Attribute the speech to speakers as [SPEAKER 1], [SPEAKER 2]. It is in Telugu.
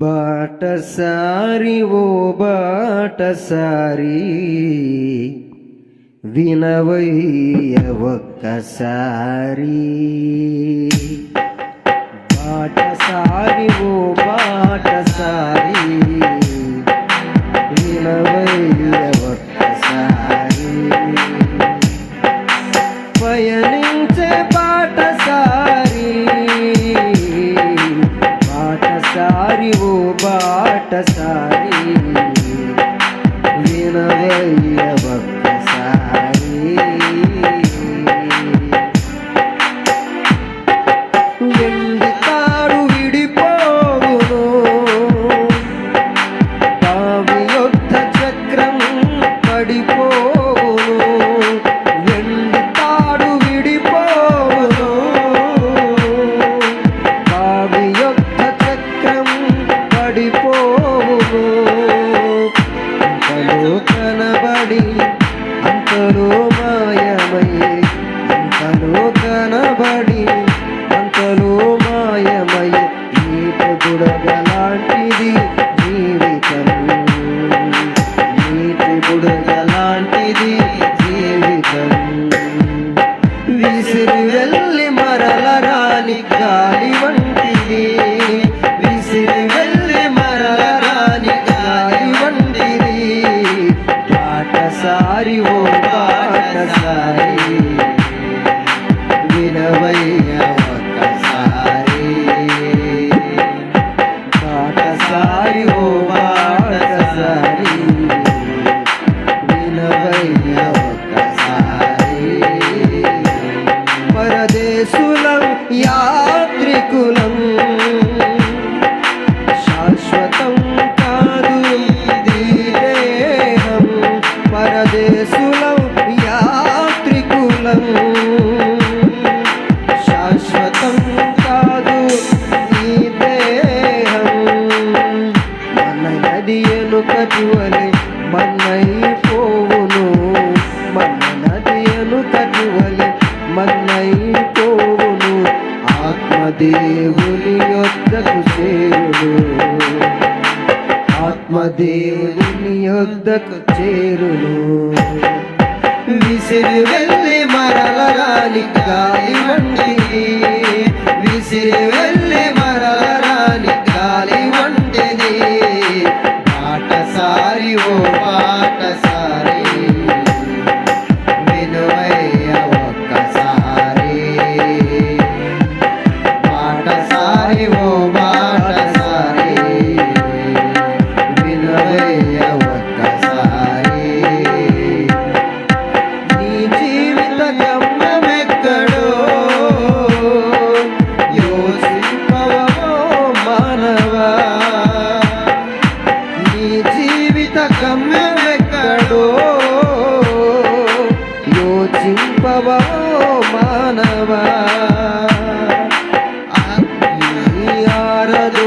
[SPEAKER 1] బాటసారి ఓ బాటసారి వినవయ్య ఒక్కసారి బాటసారి ఓ బాటసారి ఒక్కసారి ఎండి తాడు విడిపోవును. తావి యొద్ద చక్రం పడిపోవును. ఎండి తాడు విడిపోవును చక్రం పడిపోవును. కనబడి అంతలో మాయమై అంతలో కనబడి. అంతలో మాయమై ఈట బుడగలాంటిది జీవితం నీటి బుడగలాంటిది జీవితం విసిరి వెళ్ళ శాశ్వతం కాదు నీ దేహం. మన నది ఎనుకటి వలె మన్నైపోవును. మన నది ఎనుకటి వలె మన్నైపోవును. ఆత్మదేవుని యొద్దకు చేరుడు. ఆత్మదేవుని యొద్దకు చేరును విసిరి వెళ్ళి మరల రాని గాలి వండి విసిరి వెళ్ళి ಕಮ್ಮೆ ಕಡೋ ಯೋ ಜಿ ಪವ ಮಾನವ. ಅಕ್ಕಿ ಯಾರದು